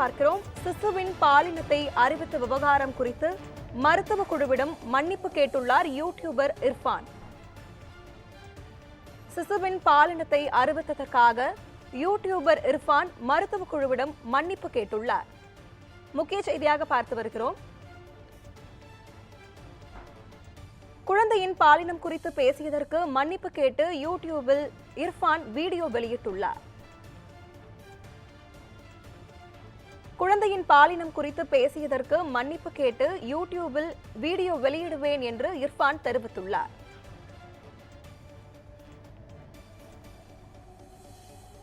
பார்க்கிறோம். சிசுவின் பாலினத்தை அறிவித்த விவகாரம் குறித்து மருத்துவ குழுவிடம் மன்னிப்பு கேட்டுள்ளார் யூடியூபர் இர்ஃபான். சிசுவின் பாலினத்தை அறிவித்ததற்காக யூடியூபர் இர்ஃபான் மருத்துவ குழுவிடம் மன்னிப்பு கேட்டுள்ளார். முக்கிய செய்தியாக பார்த்து வருகிறோம். குழந்தையின் பாலினம் குறித்து பேசியதற்கு மன்னிப்பு கேட்டு யூடியூபில் இர்ஃபான் வீடியோ வெளியிட்டுள்ளார். குழந்தையின் பாலினம் குறித்து பேசியதற்கு மன்னிப்பு கேட்டு யூடியூபில் வீடியோ வெளியிடுவேன் என்று இர்ஃபான் தெரிவித்துள்ளார்.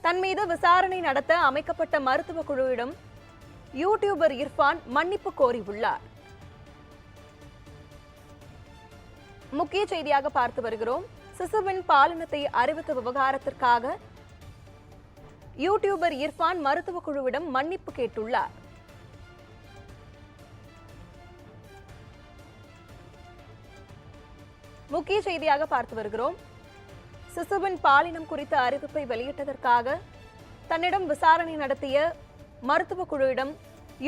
தன் மீது விசாரணை நடத்த அமைக்கப்பட்ட மருத்துவ குழுவிடம் யூடியூபர் இர்ஃபான் மன்னிப்பு கோரியுள்ளார். முக்கிய செய்தியாக பார்த்து வருகிறோம். சிசுவின் பாலினத்தை அறிவித்த விவகாரத்திற்காக யூடியூபர் இர்ஃபான் மருத்துவ குழுவிடம் மன்னிப்பு கேட்டுள்ளார். முக்கிய செய்தியாக பார்த்து வருகிறோம். சிசுவின் பாலினம் குறித்த அறிவிப்பை வெளியிட்டதற்காக தன்னிடம் விசாரணை நடத்திய மருத்துவ குழுவிடம்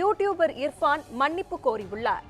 யூடியூபர் இர்ஃபான் மன்னிப்பு கோரியுள்ளார்.